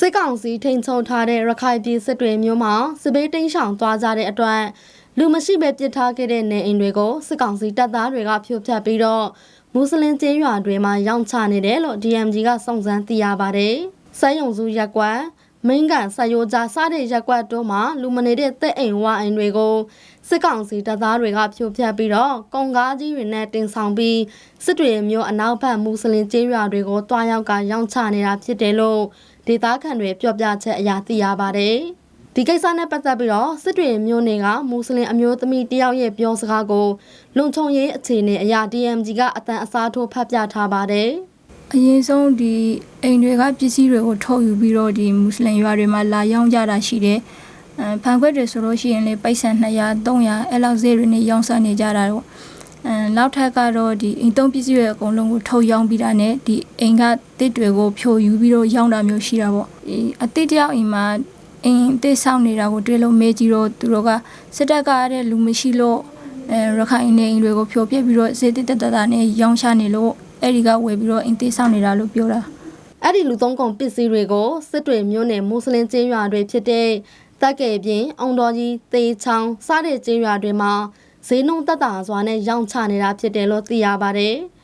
စစ်ကောင်စီထိန်ချုပ်ထားတဲ့ရခိုင်ပြည်စစ်တွေမျိုးမှာစစ်ဘေးတိမ်းရှောင်သွားကြတဲ့အတွက်လူမရှိပဲပစ်ထားခဲ့တဲ့နေအိမ်တွေကိုစစ်ကောင်စီတပ်သားတွေကဖြိုဖျက်ပြီးတော့မွတ်စလင်ကျေးရွာတွေမှာရောင်းချနေတယ်လို့ DMG ကစုံစမ်းသိရပါတယ်။စိုင်းယုံစုရက်ကွက် မင်းကန်ဆယိုကြားစတဲ့ရက်ကွက်တို့မှာလူမနေတဲ့တဲ့အိမ်ဝအိမ်တွေကိုစစ်ကောင်စီတပ်သားတွေကဖြိုဖျက်ပြီးတော့ကုန်ကားကြီးတွေနဲ့တင်ဆောင်ပြီးစစ်တွေမျိုးအနောက်ဘက်မွတ်စလင်ကျေးရွာတွေကိုတွားရောက်ကရောင်းချနေတာဖြစ်တယ်လို့ဒေသခံတွေပြောပြချက်အရာသိရပါတယ်။ဒီကိစ္စနဲ့ပတ်သက်ပြီးတော့စစ်တွေမျိုးနယ်ကမွတ်စလင်အမျိုးသမီးတယောက်ရဲ့ပြောစကားကိုလုံခြုံရေးအခြေအနေအရာ DMG ကအတန်အစားထိုးဖတ်ပြထားပါတယ်။ အရင်ဆုံးဒီအိမ်တွေကပစ္စည်းတွေကိုထုတ်ယူပြီးတော့ဒီမွတ်စလင်ရွာတွေမှာလာရောင်းကြတာရှိတယ်။အဲဖန်ခွက်တွေဆိုလို့ရှိရင်လေပိုက်ဆံ200 300အဲ့လောက်ဈေးတွေနဲ့ရောင်းစားနေကြတာတော့အဲနောက်ထပ်ကတော့ဒီအိမ်သုံးပစ္စည်းတွေအကုန်လုံးကိုထုတ်ရောင်းပြီးတာနဲ့ဒီအိမ်ကတစ်တွေကိုဖြိုယူပြီးတော့ရောင်းတာမျိုးရှိတာပေါ့။ဒီအတစ်တယောက်အိမ်မှာအိမ်အတစ်ဆောင်နေတာကိုတွေ့လို့မေးကြည့်တော့သူတို့ကစစ်တပ်ကရတဲ့လူမရှိလို့အဲရခိုင်နေအိမ်တွေကိုဖြိုပြစ်ပြီးတော့ဈေးတစ်တက်တက်တာနဲ့ရောင်းချနေလို့ အဲ့ဒီကဝယ်ပြီးတော့အိမ်တစ်ဆောင်နေတာလို့ပြောတာအဲ့ဒီလူသုံးကုန်ပစ္စည်းတွေကိုစစ်တွေမျိုးနယ်မွတ်စလင်ကျေးရွာတွေဖြစ်တဲ့တက်ကဲပြင်းအောင်တော်ကြီးသေချောင်းစတဲ့ကျေးရွာတွေမှာဈေးနှုန်းတက်တာစွာနဲ့ရောင်းချနေတာဖြစ်တယ်လို့သိရပါတယ်